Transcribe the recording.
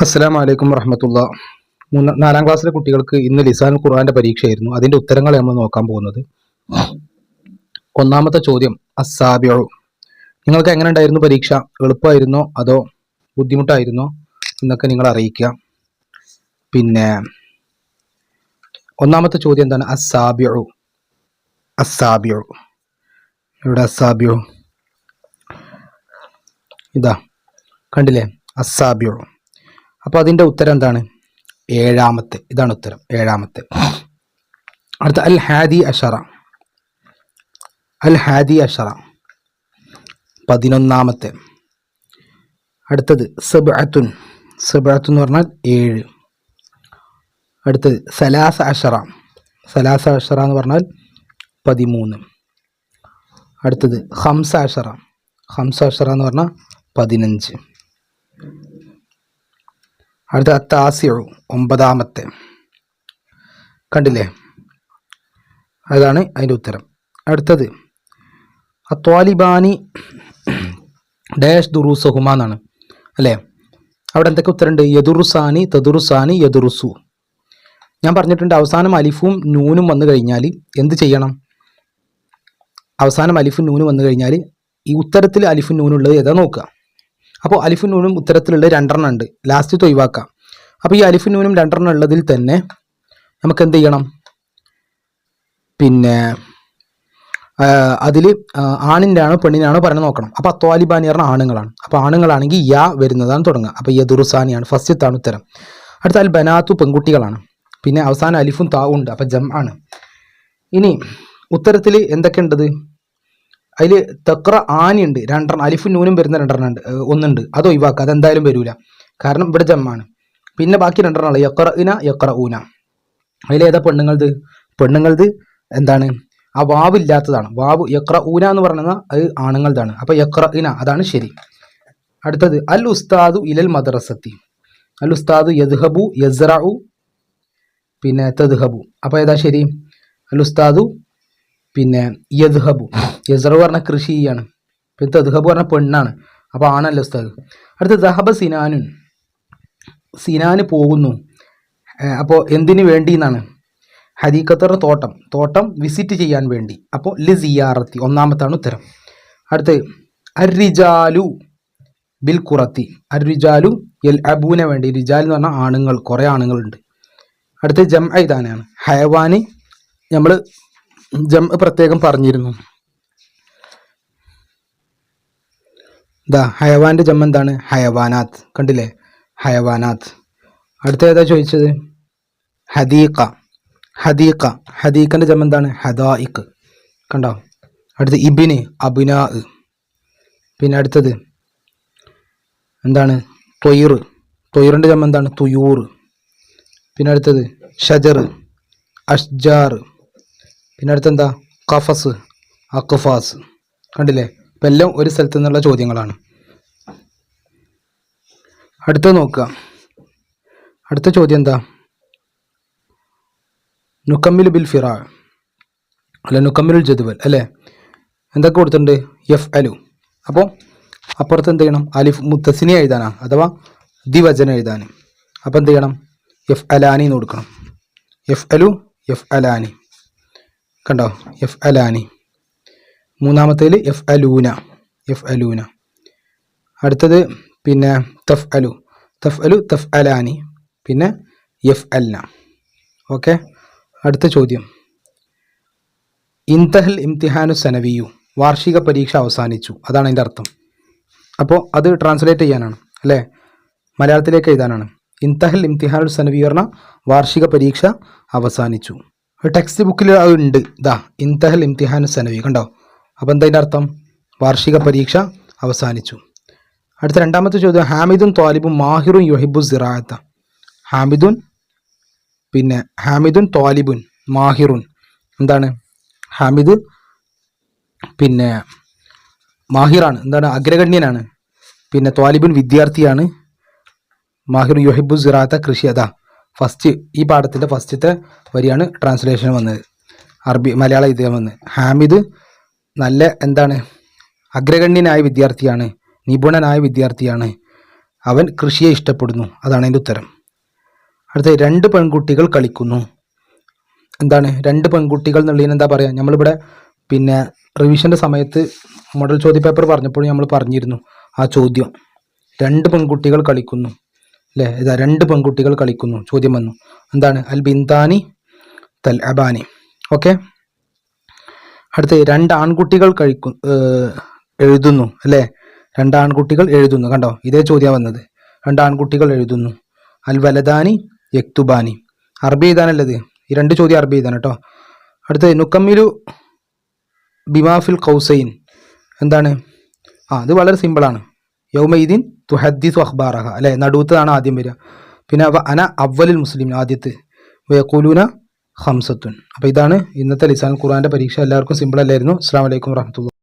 അസ്സലാം വലൈക്കും വറഹമത്തുള്ള. മൂന്ന് നാലാം ക്ലാസ്സിലെ കുട്ടികൾക്ക് ഇന്ന് ലിസാൻ ഖുർആന്റെ പരീക്ഷയായിരുന്നു. അതിന്റെ ഉത്തരങ്ങൾ നമ്മൾ നോക്കാൻ പോകുന്നത്. ഒന്നാമത്തെ ചോദ്യം അസാബിയോ നിങ്ങൾക്ക് എങ്ങനെ ഉണ്ടായിരുന്നു പരീക്ഷ? എളുപ്പമായിരുന്നോ? അതോ ബുദ്ധിമുട്ടായിരുന്നോ? എന്നൊക്കെ നിങ്ങൾ അറിയിക്കുക. പിന്നെ ഒന്നാമത്തെ ചോദ്യം എന്താണ്? അസാബിയോ അസാബിയോ ഇവിടെ അസാബിയോ ഇതാ കണ്ടില്ലേ? അസാബിയു അപ്പോൾ അതിന്റെ ഉത്തരം എന്താണ്? ഏഴാമത്തെ. ഇതാണ് ഉത്തരം. ഏഴാമത്തെ. അടുത്ത അൽ ഹാദി അഷറ. അൽ ഹാദി അഷറ. പതിനൊന്നാമത്തെ. അടുത്തത് സബഅത്തുൻ. സബഅത്തുൻ എന്ന് പറഞ്ഞാൽ ഏഴ്. അടുത്തത് സലാസ അഷറ. സലാസ അഷറ എന്ന് പറഞ്ഞാൽ പതിമൂന്ന്. അടുത്തത് ഹംസ അഷറ. ഹംസ അഷറ എന്ന് പറഞ്ഞാൽ പതിനഞ്ച്. അടുത്ത അത്താസിയു ഒമ്പതാമത്തെ. കണ്ടില്ലേ? അതാണ് അതിന്റെ ഉത്തരം. അടുത്തത് അത്വാലിബാനി ഡാഷ് ദുറൂസഹുമ എന്നാണ്. അല്ലേ? അവിടെ എന്തൊക്കെ ഉത്തരമുണ്ട്? യദുറുസാനി തദുറുസാനി യദുറുസു. ഞാൻ പറഞ്ഞിട്ടുണ്ട് അവസാനം അലിഫും നൂനും വന്നു കഴിഞ്ഞാൽ എന്ത് ചെയ്യണം? അവസാനം അലിഫും നൂനും വന്നു കഴിഞ്ഞാൽ ഈ ഉത്തരത്തിൽ അലിഫും നൂനുള്ളത് ഏതാ നോക്കുക? അപ്പോൾ അലിഫും നൂനും ഉത്തരത്തിലുള്ള രണ്ടെണ്ണം ഉണ്ട്. ലാസ്റ്റ് ഒഴിവാക്കാം. അപ്പോൾ ഈ അലിഫും നൂനും രണ്ടെണ്ണം ഉള്ളതിൽ തന്നെ നമുക്ക് എന്ത് ചെയ്യണം? പിന്നെ അതിൽ ആണിന്റെ ആണോ പെണ്ണിനാണോ പറഞ്ഞ് നോക്കണം. അപ്പോൾ അത്വാലിബാനി പറഞ്ഞ ആണുങ്ങളാണ്. അപ്പോൾ ആണുങ്ങളാണെങ്കിൽ യാ വരുന്നതാണ് തുടങ്ങുക. അപ്പോൾ യദുറുസാനിയാണ് ഫസ്റ്റത്താണ് ഉത്തരം. അടുത്ത അൽ ബനാത്തു പെൺകുട്ടികളാണ്. പിന്നെ അവസാനം അലിഫും താവും ഉണ്ട്. അപ്പോൾ ജം ആണ്. ഇനി ഉത്തരത്തിൽ എന്തൊക്കെ ഉണ്ടത് അതിൽ തക്ര ആനിയുണ്ട് രണ്ടെണ്ണം. അലിഫും നൂനും വരുന്ന രണ്ടെണ്ണം ഉണ്ട്. ഒന്നുണ്ട്. അത് ഒഴിവാക്കുക അതെന്തായാലും വരൂല. കാരണം ഇവിടെ ജമ്മാണ്. പിന്നെ ബാക്കി രണ്ടെണ്ണം യക്ര ഇന യക്ര ഊന അതിലേതാ പെണ്ണുങ്ങളത് പെണ്ണുങ്ങളത് എന്താണ്? ആ വാവ് ഇല്ലാത്തതാണ് വാവ് യക്ര ഊന എന്ന് പറയുന്നത് അത് ആണുങ്ങളതാണ് അപ്പൊ യക്ര ഇന അതാണ് ശരി. അടുത്തത് അൽ ഉസ്താദു ഇലൽ മദ്രസത്തി. അൽ ഉസ്താദു യദ്ഹബു യസ്റഉ പിന്നെ തദ്ഹബു. അപ്പോൾ ഏതാ ശരി? അൽ ഉസ്താദു പിന്നെ യദ്ഹബു. യസ്റു പറഞ്ഞ കൃഷി ചെയ്യാണ് പിന്നെ തദ്ഹബു പറഞ്ഞ പെണ്ണാണ്. അപ്പോൾ ആണല്ലോ ഉസ്താദ്. അടുത്ത ദഹബ സിനാനുൻ. സിനാന് പോകുന്നു. അപ്പോൾ എന്തിനു വേണ്ടി എന്നാണ് ഹദീഖത്തർ തോട്ടം. തോട്ടം വിസിറ്റ് ചെയ്യാൻ വേണ്ടി. അപ്പോൾ ലി സിയാറത്തി. ഒന്നാമത്താണ് ഉത്തരം. അടുത്ത് അരിജാലു ബിൽ കുറത്തി അരിജാലു എൽ അബൂന വേണ്ടി. റിജാൽ എന്ന് പറഞ്ഞാൽ ആണുങ്ങൾ. കുറേ ആണുങ്ങളുണ്ട്. അടുത്ത് ജം ഐതാനാണ് ഹയവാന് നമ്മൾ ജം പ്രത്യേകം പറഞ്ഞിരുന്നു. ദാ ഹയവാന്റെ ജം എന്താണ്? ഹയവാനാത്ത് കണ്ടില്ലേ? ഹയവാനാത്ത് അടുത്ത ഏതാ ചോദിച്ചത്? ഹദീഖ. ഹദീഖ. ഹദീഖന്റെ ജം എന്താണ്? ഹദായിക്ക് കണ്ടോ? അടുത്ത് ഇബിന് അബിനാ. പിന്നെ അടുത്തത്? എന്താണ്? തൊയിർ. തൊയിറിന്റെ ജം എന്താണ്? തുയൂർ. പിന്നെ അടുത്തത്? ഷജർ. അഷ്ജാർ. പിന്നെ അടുത്തെന്താ? കഫസ്. അക്കുഫാസ് കണ്ടില്ലേ? ഇപ്പം എല്ലാം ഒരു സ്ഥലത്തു നിന്നുള്ള ചോദ്യങ്ങളാണ്. അടുത്ത നോക്കുക. അടുത്ത ചോദ്യം എന്താ? നുക്കമ്മിൽ ബിൽ ഫിറ അല്ല നുക്കമ്മിൽ ജദുവൽ. അല്ലേ? എന്തൊക്കെ കൊടുത്തിട്ടുണ്ട്? എഫ് അലു അപ്പോൾ അപ്പുറത്ത് എന്ത് ചെയ്യണം? അലിഫ് മുത്തസിനെ എഴുതാനാ? അഥവാ ദിവചന എഴുതാൻ അപ്പോൾ എന്ത് ചെയ്യണം? എഫ് അലാനി എന്ന് കൊടുക്കണം. എഫ് അലു എഫ് അലാനി കണ്ടോ? എഫ് അലാനി മൂന്നാമത്തേൽ എഫ് അലൂന എഫ് അലൂന അടുത്തത് പിന്നെ തഫ് അലു തഫ് അലു തഫ് അലാനി പിന്നെ എഫ് അല്ല ഓക്കെ? അടുത്ത ചോദ്യം. ഇൻതഹൽ ഇംതിഹാനു സനവിയു. വാർഷിക പരീക്ഷ അവസാനിച്ചു. അതാണ് അതിന്റെ അർത്ഥം. അപ്പോൾ അത് ട്രാൻസ്ലേറ്റ് ചെയ്യാനാണ് അല്ലേ? മലയാളത്തിലേക്ക് എഴുതാനാണ്. ഇൻതഹൽ ഇംതിഹാനു സനവി പറഞ്ഞ വാർഷിക പരീക്ഷ അവസാനിച്ചു. ടെക്സ്റ്റ് ബുക്കിൽ ഉണ്ട്. ഇതാ ഇൻതഹൽ ഇംതിഹാൻ സനവി കണ്ടോ? അപ്പോൾ എന്തതിന്റെ അർത്ഥം? വാർഷിക പരീക്ഷ അവസാനിച്ചു. അടുത്ത രണ്ടാമത്തെ ചോദ്യം ഹാമിദുൻ ത്വാലിബും മാഹിറും യുഹിബു സിറാത്ത ഹാമിദുൻ പിന്നെ ഹാമിദുൻ ത്വാലിബുൻ മാഹിറുൻ. എന്താണ്? ഹാമിദ് പിന്നെ മാഹിറാണ്. എന്താണ്? അഗ്രഗണ്യനാണ്. പിന്നെ ത്വാലിബുൻ വിദ്യാർത്ഥിയാണ്. മാഹിർ യുഹിബു സിറാത്ത കൃഷി. അതാ ഫസ്റ്റ് ഈ പാഠത്തിന്റെ ഫസ്റ്റത്തെ വരിയാണ് ട്രാൻസ്ലേഷൻ വന്നത്. അറബി മലയാള ഇതിൽ വന്ന്. ഹാമിദ് നല്ല എന്താണ്? അഗ്രഗണ്യനായ വിദ്യാർത്ഥിയാണ് നിപുണനായ വിദ്യാർത്ഥിയാണ്. അവൻ കൃഷിയെ ഇഷ്ടപ്പെടുന്നു. അതാണ് അതിന്റെ ഉത്തരം. അടുത്ത രണ്ട് പെൺകുട്ടികൾ കളിക്കുന്നു. എന്താണ്? രണ്ട് പെൺകുട്ടികൾ എന്നുള്ളതിന് എന്താ പറയുക നമ്മളിവിടെ പിന്നെ റിവിഷന്റെ സമയത്ത് മോഡൽ ചോദ്യ പേപ്പർ പറഞ്ഞപ്പോൾ നമ്മൾ പറഞ്ഞിരുന്നു ആ ചോദ്യം. രണ്ട് പെൺകുട്ടികൾ കളിക്കുന്നു. അല്ലേ ഇതാ രണ്ട് പെൺകുട്ടികൾ കളിക്കുന്നു. ചോദ്യം വന്നു. എന്താണ്? അൽ ബിന്താനി തൽ അബാനി. ഓക്കെ? അടുത്ത രണ്ട് ആൺകുട്ടികൾ കഴിക്കു എഴുതുന്നു. അല്ലേ? രണ്ട് ആൺകുട്ടികൾ എഴുതുന്നു. കണ്ടോ? ഇതേ ചോദ്യം വന്നത്. രണ്ട് ആൺകുട്ടികൾ എഴുതുന്നു. അൽ വലദാനി യക്തുബാനി. അറബി എഴുതാനല്ലത്? ഈ രണ്ട് ചോദ്യം അറബി എഴുതാൻ കേട്ടോ. അടുത്തത് നുക്കമ്മിലു ബിമാഫിൽ കൗസൈൻ എന്താണ്? ആ അത് വളരെ സിമ്പിളാണ്. യൗമൈദീൻ തുഹദ്ദിസു അഖ്ബാറഹ അല്ലെ? നടുവത്താണ് ആദ്യം വരിക. പിന്നെ അന അവലിൽ മുസ്ലിം ആദ്യത്ത്. വയക്കൂലൂന ഹംസത്തുൻ അപ്പോൾ ഇതാണ് ഇന്നത്തെ ലിസാൻ ഖുറാന്റെ പരീക്ഷ. എല്ലാവർക്കും സിമ്പിൾ അല്ലായിരുന്നു. അസ്സാം വലൈക്കും വറഹമത്തുള്ള